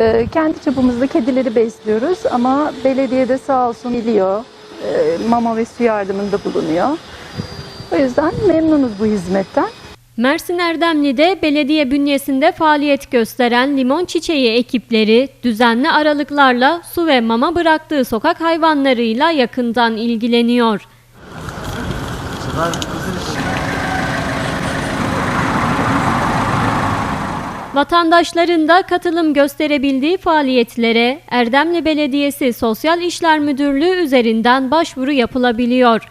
Ee, kendi çapımızda kedileri besliyoruz ama belediye de sağ olsun biliyor. Ee, mama ve su yardımında bulunuyor. O yüzden memnunuz bu hizmetten. Mersin Erdemli'de belediye bünyesinde faaliyet gösteren limon çiçeği ekipleri düzenli aralıklarla su ve mama bıraktığı sokak hayvanlarıyla yakından ilgileniyor. Vatandaşların da katılım gösterebildiği faaliyetlere Erdemli Belediyesi Sosyal İşler Müdürlüğü üzerinden başvuru yapılabiliyor.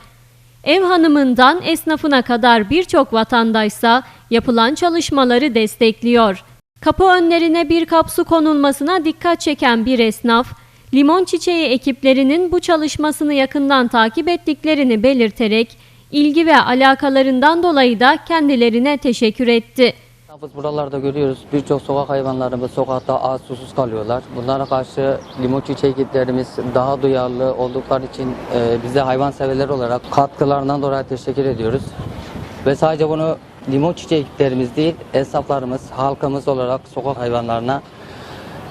Ev hanımından esnafına kadar birçok vatandaşsa yapılan çalışmaları destekliyor. Kapı önlerine bir kap su konulmasına dikkat çeken bir esnaf, limon çiçeği ekiplerinin bu çalışmasını yakından takip ettiklerini belirterek ilgi ve alakalarından dolayı da kendilerine teşekkür etti. Biz buralarda görüyoruz birçok sokak hayvanlarımız sokakta az susuz kalıyorlar. Bunlara karşı limon çiçeği ekiplerimiz daha duyarlı oldukları için e, bize hayvanseverler olarak katkılarından dolayı teşekkür ediyoruz. Ve sadece bunu limon çiçeği ekiplerimiz değil esnaflarımız, halkımız olarak sokak hayvanlarına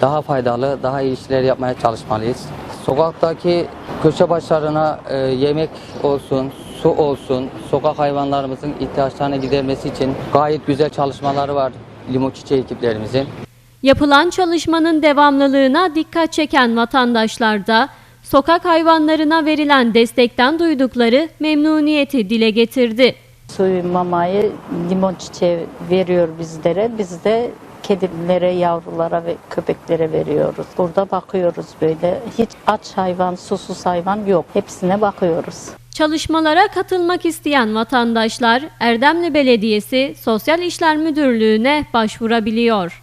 daha faydalı, daha iyi işler yapmaya çalışmalıyız. Sokaktaki köşe başlarına e, yemek olsun, su olsun, sokak hayvanlarımızın ihtiyaçlarını gidermesi için gayet güzel çalışmaları var limon çiçeği ekiplerimizin. Yapılan çalışmanın devamlılığına dikkat çeken vatandaşlar da sokak hayvanlarına verilen destekten duydukları memnuniyeti dile getirdi. Suyu, mamayı, limon çiçeği veriyor bizlere. Biz de kedilere, yavrulara ve köpeklere veriyoruz. Burada bakıyoruz böyle. Hiç aç hayvan, susuz hayvan yok. Hepsine bakıyoruz. Çalışmalara katılmak isteyen vatandaşlar Erdemli Belediyesi Sosyal İşler Müdürlüğü'ne başvurabiliyor.